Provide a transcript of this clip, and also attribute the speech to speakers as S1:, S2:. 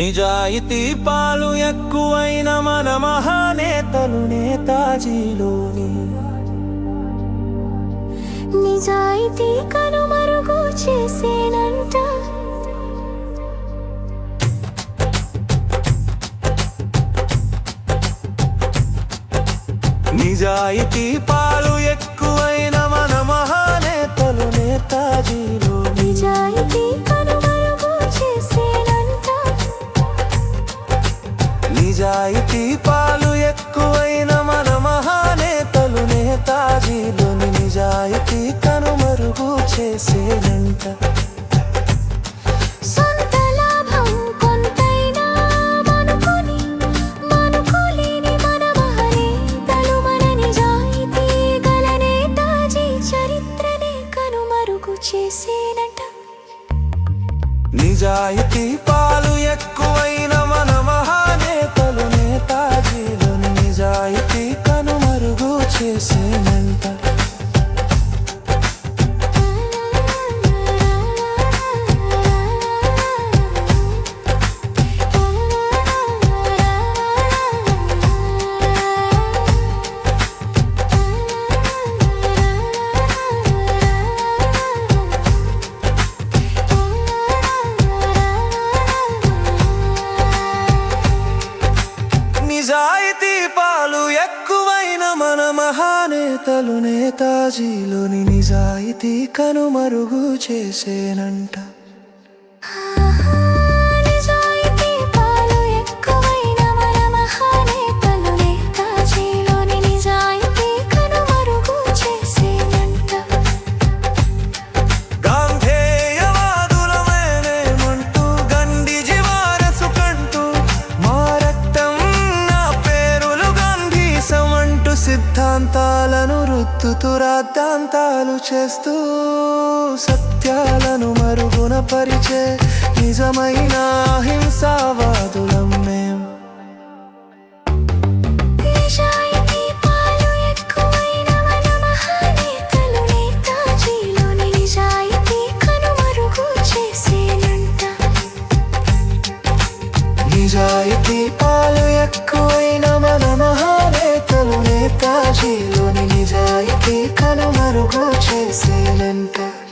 S1: నిజాయితీ పాలు ఎక్కువైన మన మహానేతలు నేతాజీలోని.
S2: నిజాయితీ కనుమరుగు చేసేనంట.
S1: నిజాయితీ పాలు ఎక్కువైన మన మహానేతలు నేతాజీలోని
S2: నిజాయితీ
S1: పాలు ఎక్కువైన మన మహానేతలు నేతాజీలోని నిజాయితీ కనుమరుగు చేసేనంట
S2: సొంత లాభం కొంతైనా మనుకొని చేసేనంట
S1: నిజాయితీ మహానేతలు నేతాజీలోని నిజాయితీ కనుమరుగు చేసేనంట. రుద్దుతూ రాద్ధాంతాలు చేస్తూ సత్యాలను మరుగున పరిచే నిజమైన అహింసావాదులం మేం
S2: నిజాయితీ నేతాజీలోని నిజాయితీ